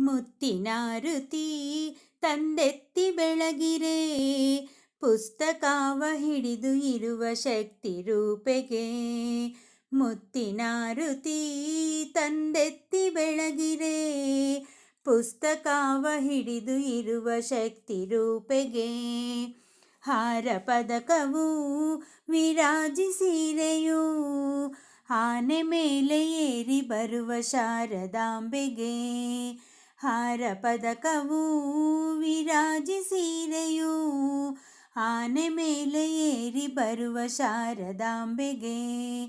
ಮುತ್ತಿನಾರುತಿ ತಂದೆತ್ತಿ ಬೆಳಗಿರೆ. ಪುಸ್ತಕಾವ ಹಿಡಿದು ಇರುವ ಶಕ್ತಿ ರೂಪೆಗೆ ಮುತ್ತಿನಾರುತಿ ತಂದೆತ್ತಿ ಬೆಳಗಿರೆ. ಪುಸ್ತಕಾವ ಹಿಡಿದು ಇರುವ ಶಕ್ತಿ ರೂಪೆಗೆ ಹಾರ ಪದಕವು ವಿರಾಜಿಸಿರೆಯು ಆನೆ ಮೇಲೆ ಏರಿ ಬರುವ ಶಾರದಾಂಬೆಗೆ ಹಾರ ಪದಕವು ವಿರಾಜಿಸಿರೆಯು ಆನೆ ಮೇಲೆ ಏರಿ ಬರುವ ಶಾರದಾಂಬೆಗೆ.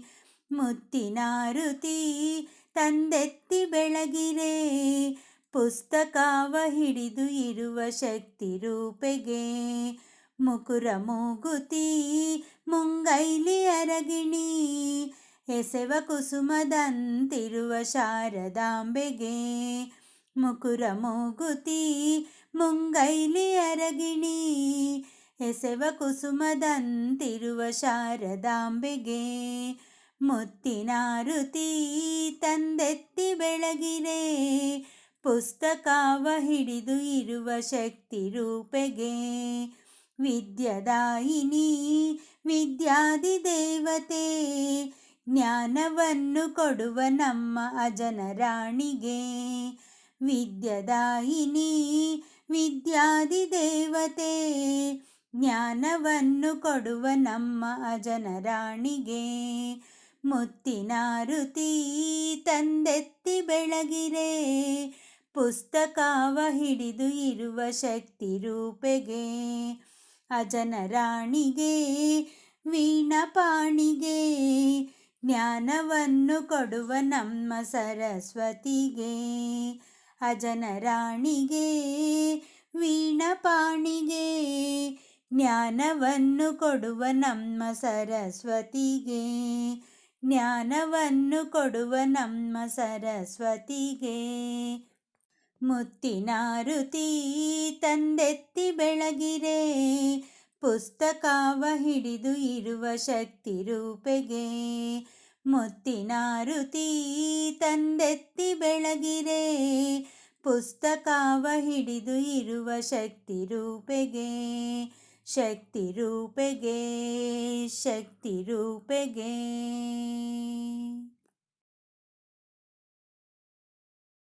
ಮುತ್ತಿನಾರುತಿ ತಂದೆತ್ತಿ ಬೆಳಗಿರೆ, ಪುಸ್ತಕಾವ ಹಿಡಿದು ಇರುವ ಶಕ್ತಿ ರೂಪೆಗೆ. ಮುಕುರ ಮೂಗುತಿ ಮುಂಗೈಲಿ ಅರಗಿಣಿ, ಎಸೆವ ಕುಸುಮದಂತಿರುವ ಶಾರದಾಂಬೆಗೆ. ಮುಕುರ ಮೂಗುತಿ, ಮುಂಗೈಲಿ ಅರಗಿಣಿ, ಎಸೆವ ಕುಸುಮದಂತಿರುವ ಶಾರದಾಂಬೆಗೆ. ಮುತ್ತಿನಾರುತಿ ತಂದೆತ್ತಿ ಬೆಳಗಿರೆ ಪುಸ್ತಕವ ಹಿಡಿದು ಇರುವ ಶಕ್ತಿ ರೂಪೆಗೆ. ವಿದ್ಯದಾಯಿನಿ, ವಿದ್ಯಾದಿ ದೇವತೆ, ಜ್ಞಾನವನ್ನು ಕೊಡುವ ನಮ್ಮ ಅಜನ ರಾಣಿಗೆ. ವಿದ್ಯದಾಯಿನಿ ವಿದ್ಯಾದಿ ದೇವತೆ, ಜ್ಞಾನವನ್ನು ಕೊಡುವ ನಮ್ಮ ಅಜನರಾಣಿಗೆ. ಮುತ್ತಿನಾರುತಿ ತಂದೆತ್ತಿ ಬೆಳಗಿರೆ, ಪುಸ್ತಕವ ಹಿಡಿದು ಇರುವ ಶಕ್ತಿ ರೂಪೆಗೆ. ಅಜನರಾಣಿಗೆ, ವೀಣಪಾಣಿಗೆ, ಜ್ಞಾನವನ್ನು ಕೊಡುವ ನಮ್ಮ ಸರಸ್ವತಿಗೆ. ಅಜನ ರಾಣಿಗೆ ವೀಣಪಾಣಿಗೆ, ಜ್ಞಾನವನ್ನು ಕೊಡುವ ನಮ್ಮ ಸರಸ್ವತಿಗೆ, ಜ್ಞಾನವನ್ನು ಕೊಡುವ ನಮ್ಮ ಸರಸ್ವತಿಗೆ. ಮುತ್ತಿನಾರುತಿ ತಂದೆತ್ತಿ ಬೆಳಗಿರೆ, ಪುಸ್ತಕವ ಹಿಡಿದು ಇರುವ ಶಕ್ತಿ ರೂಪೆಗೆ. ಮುತ್ತಿನಾರುತಿ ತಂದೆತ್ತಿ ಬೆಳಗಿರೆ ಪುಸ್ತಕವ ಹಿಡಿದು ಇರುವ ಶಕ್ತಿ ರೂಪೆಗೆ ಶಕ್ತಿ ರೂಪೆಗೆ ಶಕ್ತಿ ರೂಪೆಗೆ.